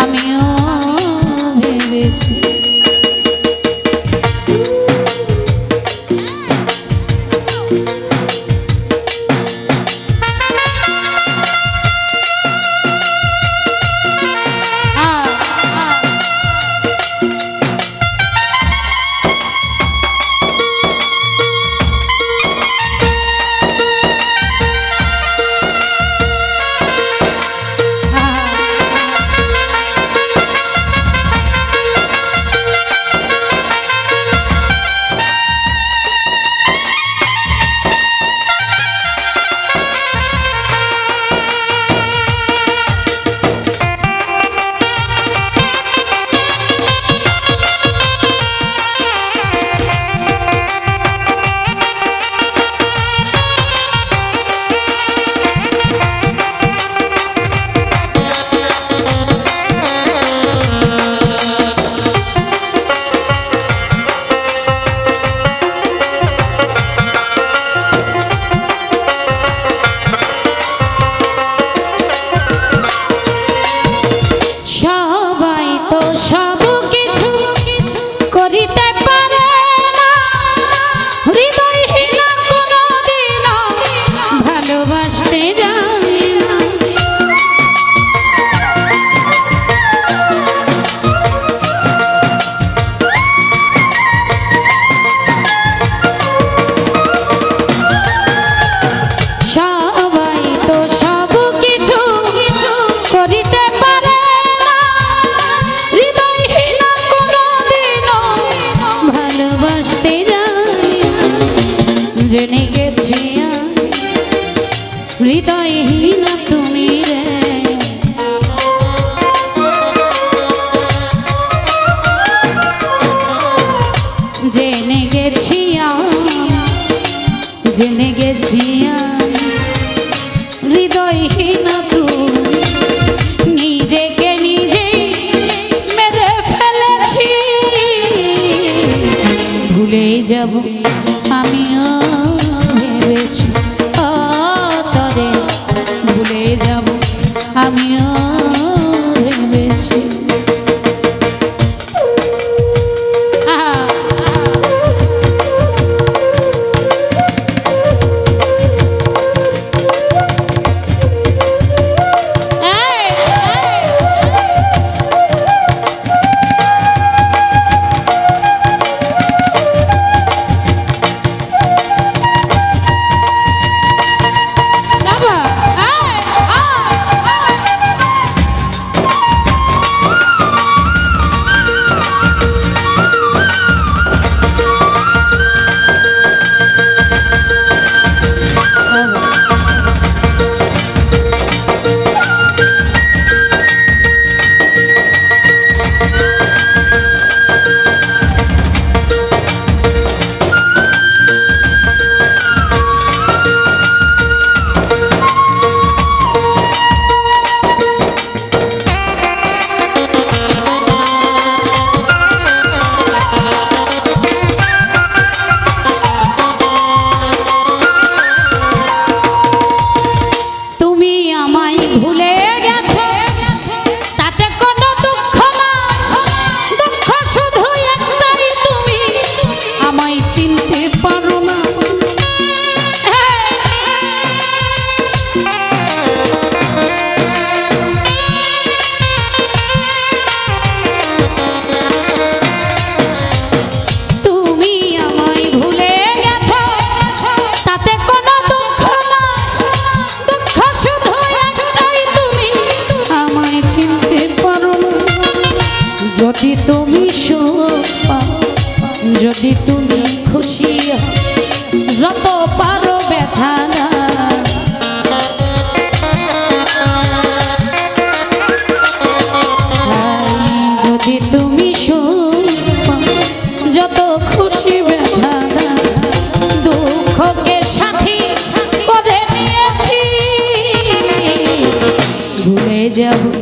আমিও ভেবেছি। হৃদয়হীন তুমি রে। জেনে গেছি জেনে গেছি হৃদয়হীন তুমি। নিজেকে নিজে মেরে ফেলেছি। ভুলে যাব যদি তুমি খুশি যত পারো ব্যথা না। যদি তুমি শুন যত খুশি ব্যথা না, দুঃখকে সাথে করে নিয়েছি। ভুলে যাব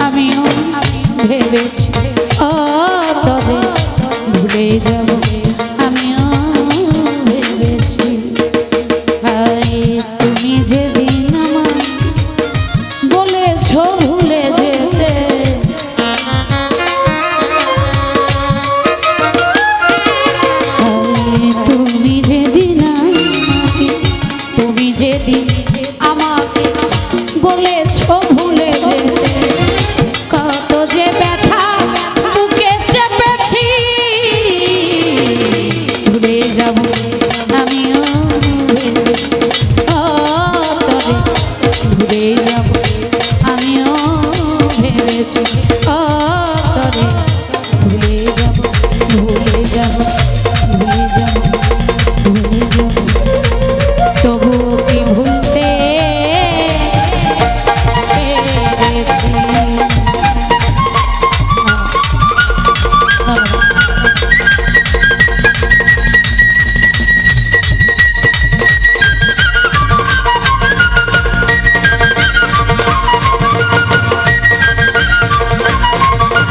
আমিও ভেবেছি। ও তবে ভুলে যাব।